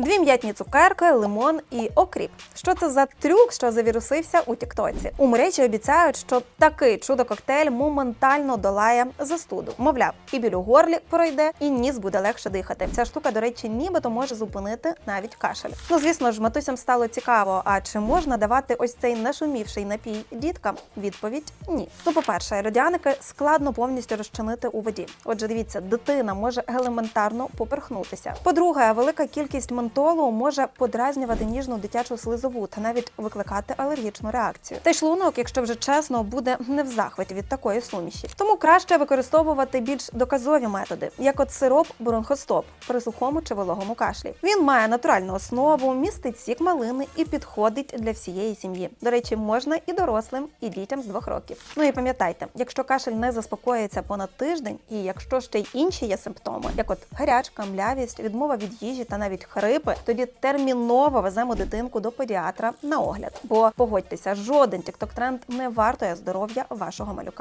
Дві м'ятні цукерки, лимон і окріп. Що це за трюк, що завірусився у Тіктоці? У мережі обіцяють, що такий чудо-коктейль моментально долає застуду. Мовляв, і біль у горлі пройде, і ніс буде легше дихати. Ця штука, до речі, нібито може зупинити навіть кашель. Ну звісно ж, матусям стало цікаво. А чи можна давати ось цей нашумівший напій діткам? Відповідь ні. Ну, по-перше, аеродіаники складно повністю розчинити у воді. Отже, дивіться, дитина може елементарно поперхнутися. По-друге, велика кількість ментолу може подразнювати ніжну дитячу слизову та навіть викликати алергічну реакцію. Та й шлунок, якщо вже чесно, буде не в захваті від такої суміші. Тому краще використовувати більш доказові методи, як от сироп бронхостоп при сухому чи вологому кашлі. Він має натуральну основу, містить сік малини і підходить для всієї сім'ї. До речі, можна і дорослим, і дітям з двох років. Ну і пам'ятайте, якщо кашель не заспокоїться понад тиждень, і якщо ще й інші є симптоми, як от гарячка, млявість, відмова від їжі та навіть хрипи, тоді терміново веземо дитинку до педіатра на огляд. Бо погодьтеся, жоден тікток тренд не вартує здоров'я вашого малюка.